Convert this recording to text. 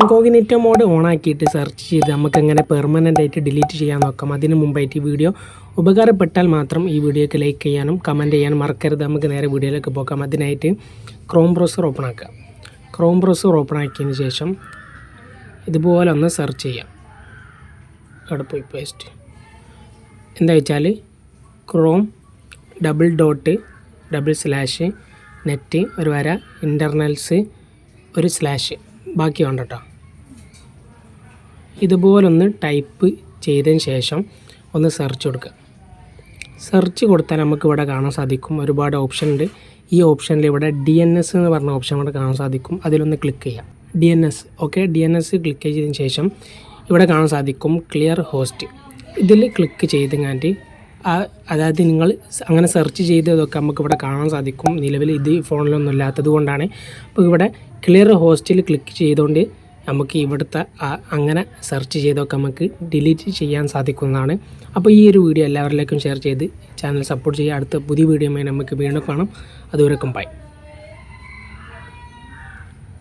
Incognito mode on ആക്കിയിട്ട് search ചെയ്ത് നമുക്ക് എങ്ങനെ പെർമനന്റ് ആയിട്ട് ഡിലീറ്റ് ചെയ്യാൻ നോക്കാം. അതിന് മുമ്പായിട്ട് ഈ വീഡിയോ ഉപകാരപ്പെട്ടാൽ മാത്രം ഈ വീഡിയോക്ക് ലൈക്ക് ചെയ്യാനും കമന്റ് ചെയ്യാനും മറക്കരുത്. നമുക്ക് നേരെ വീഡിയോയിലേക്ക് പോകാം. അതിനായിട്ട് ക്രോം ബ്രൗസർ ഓപ്പൺ ആക്കുക. ക്രോം ബ്രൗസർ ഓപ്പൺ ആക്കിയതിന് ശേഷം ഇതുപോലെ ഒന്ന് സെർച്ച് ചെയ്യാം. അവിടെ പോയി പേസ്റ്റ് എന്താ വെച്ചാൽ Chrome double dot double slash net ഒരു വര ഇന്റർണൽസ് ഒരു സ്ലാഷ് ബാക്കി വേണ്ട കേട്ടോ. ഇതുപോലൊന്ന് ടൈപ്പ് ചെയ്തതിന് ശേഷം ഒന്ന് സെർച്ച് കൊടുക്കുക. സെർച്ച് കൊടുത്താൽ നമുക്ക് ഇവിടെ കാണാൻ സാധിക്കും. ഒരുപാട് ഓപ്ഷൻ ഉണ്ട്. ഈ ഓപ്ഷനിൽ ഇവിടെ ഡി എൻ എസ് എന്ന് പറഞ്ഞ ഓപ്ഷൻ ഇവിടെ കാണാൻ സാധിക്കും. അതിലൊന്ന് ക്ലിക്ക് ചെയ്യാം D N S okay D N S click ചെയ്തതിന് ശേഷം ഇവിടെ കാണാൻ സാധിക്കും. ക്ലിയർ ഹോസ്റ്റ് ഇതിൽ ക്ലിക്ക് ചെയ്ത് കണ്ടി അതായത് നിങ്ങൾ അങ്ങനെ സെർച്ച് ചെയ്തതൊക്കെ നമുക്ക് ഇവിടെ കാണാൻ സാധിക്കും. നിലവിൽ ഇത് ഫോണിലൊന്നും ഇല്ലാത്തത് കൊണ്ടാണ്. അപ്പോൾ ഇവിടെ ക്ലിയർ ഹോസ്റ്റിൽ ക്ലിക്ക് ചെയ്തുകൊണ്ട് നമുക്ക് ഇവിടുത്തെ അങ്ങനെ സെർച്ച് ചെയ്തൊക്കെ നമുക്ക് ഡിലീറ്റ് ചെയ്യാൻ സാധിക്കുന്നതാണ്. അപ്പോൾ ഈ ഒരു വീഡിയോ എല്ലാവരിലേക്കും ഷെയർ ചെയ്ത് ചാനൽ സപ്പോർട്ട് ചെയ്യുക. അടുത്ത പുതിയ വീഡിയോയുമായി നമുക്ക് വീണ്ടും കാണാം. അതുവരെക്കും ബൈ